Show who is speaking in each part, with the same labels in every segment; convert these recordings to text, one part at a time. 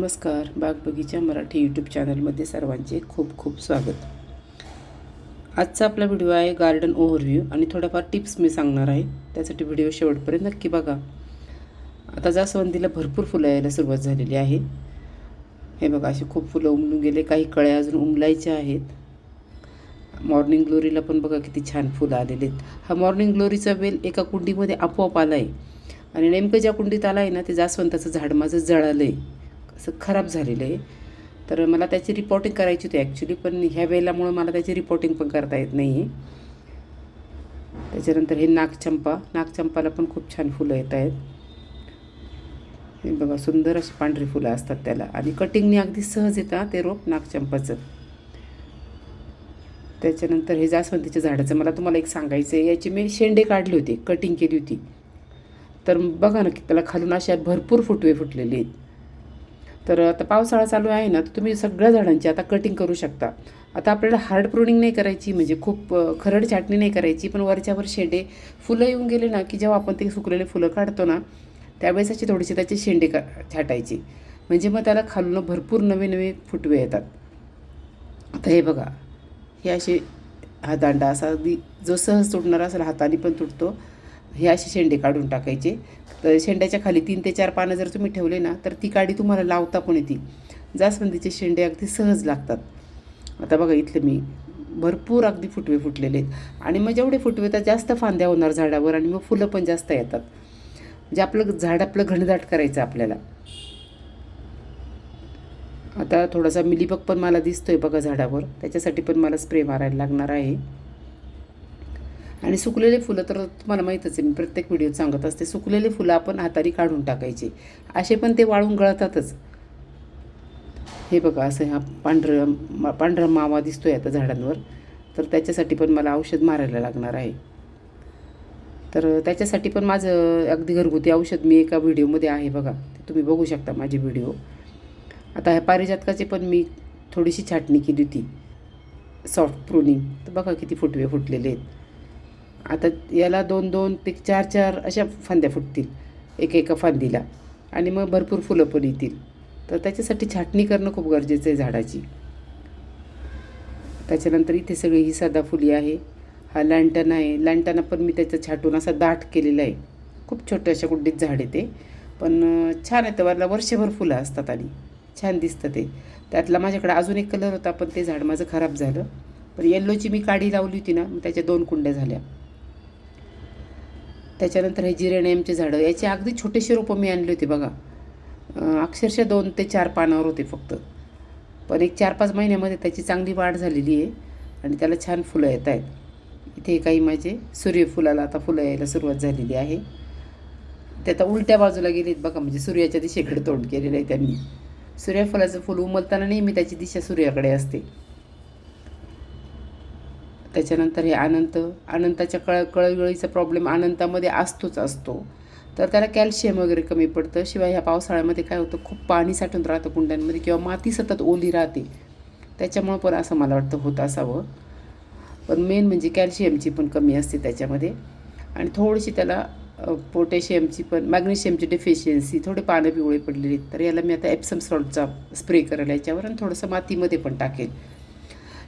Speaker 1: नमस्कार. बाग बगीचा मराठी यूट्यूब चॅनलमध्ये सर्वांचे खूप खूप स्वागत. आजचा आपला व्हिडिओ आहे गार्डन ओव्हरव्ह्यू आणि थोड्याफार टिप्स मी सांगणार आहे. त्यासाठी व्हिडिओ शेवटपर्यंत नक्की बघा. आता जास्वंदीला भरपूर फुलं यायला सुरुवात झालेली आहे. हे बघा असे खूप फुलं उमलून गेले. काही कळ्या अजून उमलायच्या आहेत. मॉर्निंग ग्लोरीला पण बघा किती छान फुलं आलेले आहेत. हा मॉर्निंग ग्लोरीचा वेल एका कुंडीमध्ये आपोआप आला आहे आणि नेमकं ज्या कुंडीत आला आहे ना ते जास्वंताचं झाड माझं जळालं आहे असं खराब झालेलं आहे. तर मला त्याची रिपोर्टिंग करायची होती ॲक्च्युली पण ह्या वेळेलामुळं मला त्याची रिपोर्टिंग पण करता येत नाही आहे त्याच्यानंतर हे नागचंपा नागचंपाला पण खूप छान फुलं येत आहेत. हे बघा सुंदर अशी पांढरी फुलं असतात त्याला. आणि कटिंगने अगदी सहज येतात ते रोप नागचंपाचं. त्याच्यानंतर हे जास्वंदीच्या झाडाचं मला तुम्हाला एक सांगायचं आहे. याची मी शेंडे काढले होते कटिंग केली होती. तर बघा ना की त्याला खालून अशा भरपूर फुटवे फुटलेले आहेत. तर आता पावसाळा चालू आहे ना तर तुम्ही सगळ्या झाडांची आता कटिंग करू शकता. आता आपल्याला हार्ड प्रुनिंग नाही करायची म्हणजे खूप खरड छाटणी नाही करायची पण वरच्यावर शेंडे फुलं येऊन गेले ना की जेव्हा आपण ते सुकलेले फुलं काढतो ना त्यावेळेस अशी थोडीशी त्याचे शेंडे का छाटायची. म्हणजे मग त्याला खालून भरपूर नवे नवे फुटवे येतात. आता हे बघा हे असे हा दांडा असा अगदी जो सहज तुटणारा असेल हाताने पण तुटतो. हे असे शेंडे काढून टाकायचे. तर शेंड्याच्या खाली तीन ते चार पानं जर तुम्ही ठेवले ना तर ती काडी तुम्हाला लावता पण येते जास्वंदीचे शेंडे अगदी सहज लागतात. आता बघा इथले मी भरपूर अगदी फुटवे फुटलेले आहेत. आणि मग जेवढे फुटवे तर जास्त फांद्या होणार झाडावर आणि मग फुलं पण जास्त येतात. म्हणजे आपलं झाड आपलं घनदाट करायचं आपल्याला. आता थोडासा मिलीबग पण मला दिसतोय बघा झाडावर. त्याच्यासाठी पण मला स्प्रे मारायला लागणार आहे. आणि सुकलेले फुलं तर तुम्हाला माहीतच आहे मी प्रत्येक व्हिडिओत सांगत असते सुकलेले फुलं आपण हाताने काढून टाकायचे. असे पण ते वाळून गळतातच. हे बघा असं हा पांढरं मा- पांढरा मावा दिसतो आहे आता झाडांवर. तर त्याच्यासाठी पण मला औषध मारायला लागणार आहे. तर त्याच्यासाठी पण माझं अगदी घरगुती औषध मी एका व्हिडिओमध्ये आहे बघा. ते तुम्ही बघू शकता माझे व्हिडिओ आता ह्या पारिजातकाची पण मी थोडीशी छाटणी केली होती. सॉफ्ट प्रुनिंग तर बघा किती फुटवे फुटलेले आहेत. आता याला दोन दोन ते चार चार अशा फांद्या फुटतील. एक एका फांदीला. आणि मग भरपूर फुलं पण येतील. तर त्याच्यासाठी छाटणी करणं खूप गरजेचं आहे झाडाची. त्याच्यानंतर इथे सगळी ही सदाफुली आहे. हा लँटन आहे. लँटना पण मी त्याचं छाटून असा दाट केलेला आहे. खूप छोट्या अशा कुंडीत झाड आहे ते. पण छान आहे. वरला वर्षभर फुलं असतात आणि छान दिसतं ते. त्यातला माझ्याकडे अजून एक कलर होता पण ते झाड माझं खराब झालं. पण येल्लोची मी काडी लावली होती ना मग त्याच्या दोन कुंड्या झाल्या. त्याच्यानंतर हे जिरेनियमचे झाडं याचे अगदी छोटेसे रोपं मी आणले होते बघा. अक्षरशः दोन ते चार पानावर होते फक्त. पण एक चार पाच महिन्यामध्ये त्याची चांगली वाढ झालेली आहे आणि त्याला छान फुलं येत आहेत. इथे काही माझे सूर्यफुलाला आता फुलं यायला सुरुवात झालेली आहे. ते आता उलट्या बाजूला गेलीत बघा म्हणजे सूर्याच्या दिशेकडे तोंड केलेलं आहे त्यांनी. सूर्यफुलाचं फुल उमलताना नेहमी त्याची दिशा सूर्याकडे असते. त्याच्यानंतर हे अनंत अनंताच्या कळ कळवळीचा प्रॉब्लेम अनंतामध्ये असतोच असतो. तर त्याला कॅल्शियम वगैरे कमी पडतं. शिवाय ह्या पावसाळ्यामध्ये काय होतं खूप पाणी साठून राहतं कुंड्यांमध्ये किंवा माती सतत ओली राहते. त्याच्यामुळं पण असं मला वाटतं होत असावं. पण मेन म्हणजे कॅल्शियमची पण कमी असते त्याच्यामध्ये. आणि थोडीशी त्याला पोटॅशियमची पण मॅग्नेशियमची डेफिशियन्सी थोडे पानं पिवळे पडलेली आहेत. तर याला मी आता एप्सम सॉल्टचा स्प्रे करेल याच्यावर आणि थोडंसं मातीमध्ये पण टाकेल.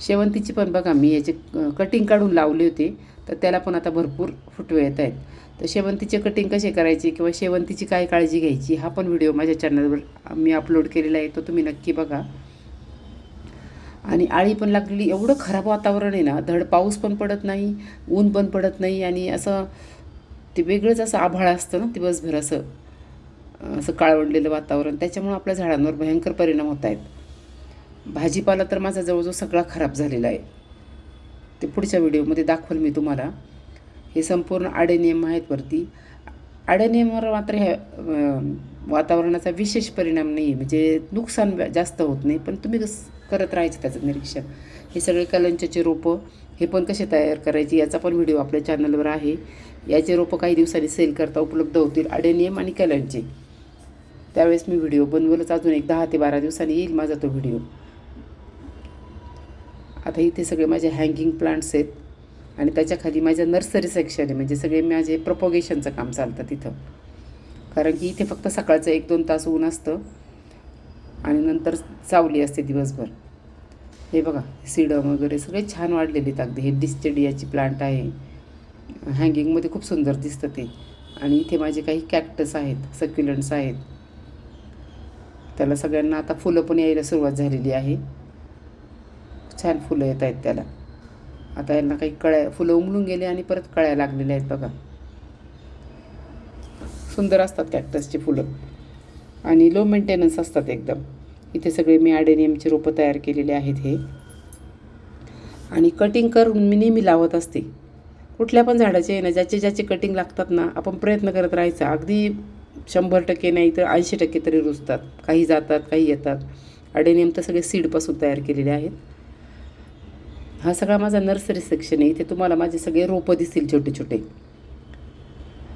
Speaker 1: शेवंतीची पण बघा मी याचे कटिंग काढून लावले होते तर त्याला पण आता भरपूर फुटवे येत आहेत. तर शेवंतीचे कटिंग कसे करायचे किंवा शेवंतीची काय काळजी घ्यायची हा पण व्हिडिओ माझ्या चॅनलवर मी अपलोड केलेला आहे तो तुम्ही नक्की बघा. आणि आळी पण लागलेली एवढं खराब वातावरण आहे ना धड पाऊस पण पडत नाही ऊन पण पडत नाही आणि असं ते वेगळंच असं आभाळ असतं ना दिवसभर असं असं काळवडलेलं वातावरण. त्याच्यामुळं आपल्या झाडांवर भयंकर परिणाम होत आहेत. भाजीपाला तर माझा जवळजवळ सगळा खराब झालेला आहे. ते पुढच्या व्हिडिओमध्ये दाखवेल मी तुम्हाला. हे संपूर्ण आडेनियम आहेत वरती. आडेनियमवर मात्र ह्या वातावरणाचा विशेष परिणाम नाही आहे म्हणजे नुकसान जास्त होत नाही पण तुम्ही कस करत राहायचं त्याचं निरीक्षण. हे सगळे कलंच्याचे रोपं हे पण कसे तयार करायचे याचा पण व्हिडिओ आपल्या चॅनलवर आहे. याचे रोपं काही दिवसांनी सेल करता उपलब्ध होतील. आडेनियम आणि कलंचे त्यावेळेस मी व्हिडिओ बनवलंच. अजून एक दहा ते बारा दिवसांनी येईल माझा तो व्हिडिओ. आता इथे सगळे माझे हँगिंग प्लांट्स आहेत. आणि त्याच्याखाली माझ्या नर्सरी सेक्शन आहे. म्हणजे सगळे माझे प्रपोगेशनचं काम चालतं तिथं. कारण की इथे फक्त सकाळचं एक दोन तास ऊन असतं. आणि नंतर सावली असते दिवसभर. हे बघा सिडम वगैरे सगळे छान वाढलेले आहेत अगदी. हे डिस्टेडियाची प्लांट आहे. हँगिंगमध्ये खूप सुंदर दिसतं ते. आणि इथे माझे काही कॅक्टस आहेत सक्युलंट्स आहेत. त्याला सगळ्यांना आता फुलं पण यायला सुरुवात झालेली आहे. छान फुलं येत आहेत त्याला. आता यांना काही कळ्या फुलं उमलून गेले आणि परत कळ्या लागलेल्या आहेत बघा. सुंदर असतात कॅक्टसची फुलं. आणि लो मेंटेनन्स असतात एकदम. इथे सगळे मी ॲडेनियमचे रोपं तयार केलेले आहेत हे. आणि कटिंग करून मी नेहमी लावत असते. कुठल्या पण झाडाचे आहे ना ज्याचे ज्याचे कटिंग लागतात ना आपण प्रयत्न करत राहायचा. अगदी शंभर टक्के नाही तर ऐंशी टक्के तरी रुजतात. काही जातात काही येतात. ॲडेनियम तर सगळे सीडपासून तयार केलेले आहेत. हा सगळा माझा नर्सरी सेक्शन आहे. इथे तुम्हाला माझे सगळे रोपं दिसतील छोटे छोटे.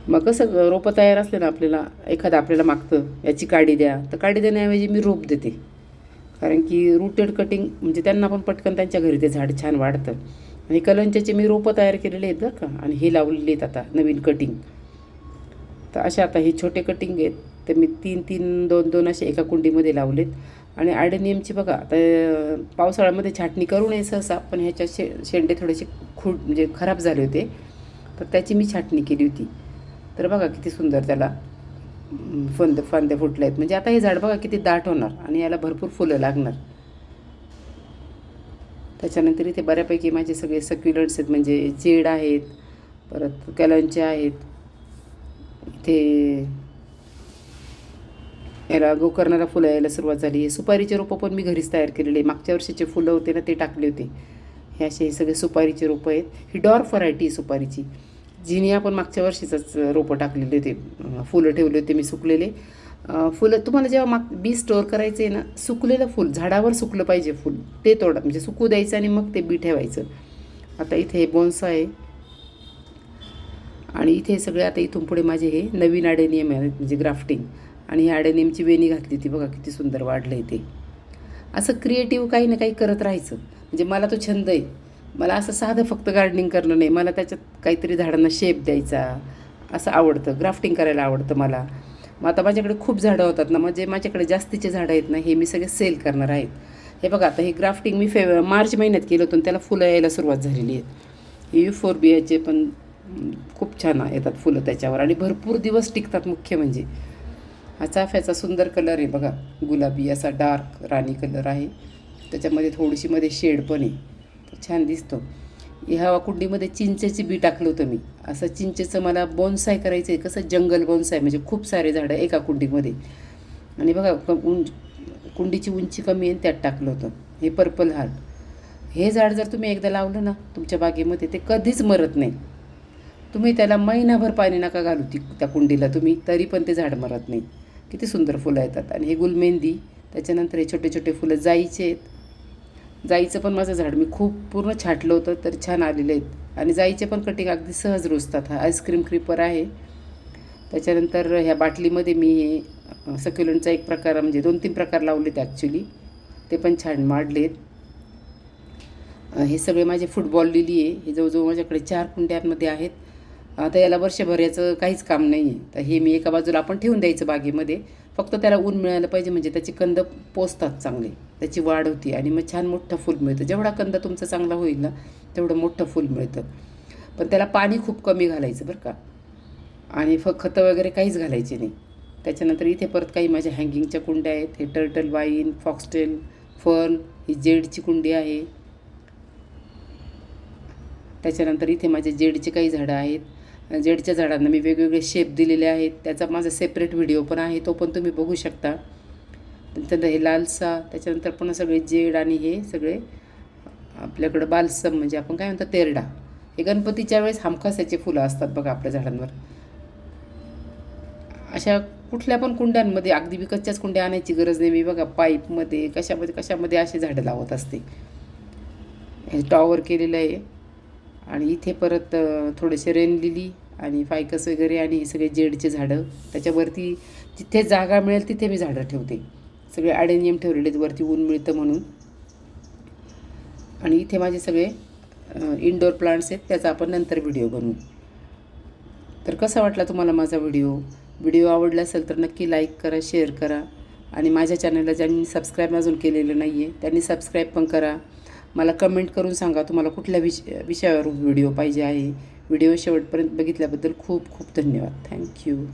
Speaker 1: मग कसं रोपं तयार असले ना आपल्याला एखादं आपल्याला मागतं याची काडी द्या. तर काडी देण्याऐवजी मी रोप देते. कारण की रुटेड कटिंग म्हणजे त्यांना पण पटकन त्यांच्या घरी ते झाड छान वाढतं. आणि कलंच्याचे मी रोपं तयार केलेले आहेत बरं का आणि हे लावलेले आहेत आता नवीन कटिंग तर अशा आता हे छोटे कटिंग आहेत. तर मी तीन तीन दोन दोन असे एका कुंडीमध्ये लावलेत. आणि ॲडेनियमची बघा आता पावसाळ्यामध्ये छाटणी करू नये सहसा पण ह्याच्या शे शेंडे थोडेसे खूड म्हणजे खराब झाले होते. तर त्याची मी छाटणी केली होती. तर बघा किती सुंदर त्याला फंद फांद्या फुटल्या आहेत. म्हणजे आता हे झाड बघा किती दाट होणार आणि याला भरपूर फुलं लागणार. त्याच्यानंतर इथे बऱ्यापैकी माझे सगळे सक्युलंट्स आहेत म्हणजे जेड आहेत परत कलंचे आहेत. इथे याला गोकर्णाला फुलं यायला सुरुवात झाली. आहे सुपारीचे रोपं पण मी घरीच तयार केलेले. आहे मागच्या वर्षीचे फुलं होते ना ते टाकले होते. हे असे हे सगळे सुपारीचे रोपं आहेत. ही डॉर व्हरायटी आहे सुपारीची. जिने आपण मागच्या वर्षीचंच रोपं टाकलेले होते. फुलं ठेवले होते मी सुकलेले. फुलं तुम्हाला जेव्हा माग बी स्टोअर करायचं आहे ना सुकलेलं फुल झाडावर सुकलं पाहिजे फुल. ते तोडा म्हणजे सुकू द्यायचं आणि मग ते बी ठेवायचं. आता इथे हे बोन्स आहे. आणि इथे सगळे आता इथून पुढे माझे हे नवीन ॲडेनियम आहेत म्हणजे ग्राफ्टिंग. आणि ही ॲडेनियमची वेणी घातली होती बघा किती सुंदर वाढलं आहे ते. असं क्रिएटिव्ह काही ना काही करत राहायचं. म्हणजे मला तो छंद आहे. मला असं साधं फक्त गार्डनिंग करणं नाही. मला त्याच्यात काहीतरी झाडांना शेप द्यायचा. असं आवडतं. ग्राफ्टिंग करायला आवडतं मला. मग आता माझ्याकडे खूप झाडं होतात ना. म्हणजे माझ्याकडे जास्तीचे झाडं आहेत ना हे मी सगळे सेल करणार आहेत. हे बघा आता हे ग्राफ्टिंग मी फेव मार्च महिन्यात केलं होतं आणि त्याला फुलं यायला सुरुवात झालेली आहेत. हे फोर बियाचे पण खूप छान येतात फुलं त्याच्यावर. आणि भरपूर दिवस टिकतात मुख्य म्हणजे. हा चाफ्याचा सुंदर कलर आहे बघा. गुलाबी असा डार्क राणी कलर आहे. त्याच्यामध्ये थोडीशी मध्ये शेड पण आहे. तर छान दिसतो. ह्या कुंडीमध्ये चिंचेची बी टाकलं होतं मी. असं चिंचेचं मला बोन्साय करायचं आहे कसं जंगल बोन्साय म्हणजे खूप सारे झाडं एका कुंडीमध्ये. आणि बघा उंच कुंडीची उंची कमी आहे आणि त्यात टाकलं होतं. हे पर्पल हार्ट हे झाड जर तुम्ही एकदा लावलं ना तुमच्या बागेमध्ये ते कधीच मरत नाही. तुम्ही त्याला महिनाभर पाणी नका घालू ती त्या कुंडीला तुम्ही तरी पण ते झाड मरत नाही. किती सुंदर फुलं येतात. आणि हे गुलमेंदी त्याच्यानंतर हे छोटे छोटे फुलं जाईचे आहेत. जाईचं पण माझं झाड मी खूप पूर्ण छाटलं होतं तर छान आलेले आहेत. आणि जाईचे पण कटिंग अगदी सहज रुजतात. हा आईस्क्रीम क्रीपर आहे. त्याच्यानंतर ह्या बाटलीमध्ये मी हे सक्युलंटचा एक प्रकार म्हणजे दोन तीन प्रकार लावलेत ॲक्च्युली ते पण छान मांडलेत. हे सगळे माझे फुटबॉल लिली आहे. हे जवळजवळ माझ्याकडे चार कुंड्यांमध्ये आहेत. आता याला वर्षभर याचं काहीच काम नाही आहे तर हे मी एका बाजूला आपण ठेवून द्यायचं बागेमध्ये. फक्त त्याला ऊन मिळालं पाहिजे म्हणजे त्याची कंद पोचतात चांगले. त्याची वाढ होती आणि मग छान मोठं फूल मिळतं. जेवढा कंद तुमचा चांगला होईल ना तेवढं मोठं फूल मिळतं. पण त्याला पाणी खूप कमी घालायचं बरं का. आणि फ खतं वगैरे काहीच घालायचे नाही. त्याच्यानंतर इथे परत काही माझ्या हँगिंगच्या कुंड्या आहेत. हे टर्टल वाईन फॉक्सटेल फर्न ही जेडची कुंडी आहे. त्याच्यानंतर इथे माझे जेडचे काही झाडं आहेत. जेडच्या झाडांना मी वेगवेगळे शेप दिलेले आहेत. त्याचा माझा सेपरेट व्हिडिओ पण आहे तो पण तुम्ही बघू शकता. त्याच्यानंतर हे लालसा त्याच्यानंतर पुन्हा सगळे जेड आणि हे सगळे आपल्याकडं बालसम म्हणजे आपण काय म्हणतो तेरडा. हे गणपतीच्या वेळेस हमखास याचे फुलं असतात बघा आपल्या झाडांवर. अशा कुठल्या पण कुंड्यांमध्ये अगदी विकतच्याच कुंड्या आणायची गरज नाही. मी बघा पाईपमध्ये कशामध्ये कशामध्ये असे झाडं लावत असते. हे टॉवर केलेलं आहे. आणि इथे परत थोडेसे रेन लिली आणि फायकस वगैरे आणि हे सगळे जेडचे झाडं त्याच्यावरती जिथे जागा मिळेल तिथे मी झाडं ठेवते. सगळे ॲडेनियम ठेवलेले आहेत वरती ऊन मिळतं म्हणून. आणि इथे माझे सगळे इनडोअर प्लांट्स आहेत त्याचा आपण नंतर व्हिडिओ बनवू. तर कसा वाटला तुम्हाला माझा व्हिडिओ व्हिडिओ आवडला असेल तर नक्की लाईक करा शेअर करा. आणि माझ्या चॅनलला ज्यांनी सबस्क्राईब अजून केलेलं नाही आहे त्यांनी सबस्क्राईब पण करा. मला कमेंट करून सांगा तुम्हाला कुठल्या विष विषयावर व्हिडिओ पाहिजे आहे. व्हिडिओ शेवटपर्यंत बघितल्याबद्दल खूप खूप धन्यवाद. थँक्यू.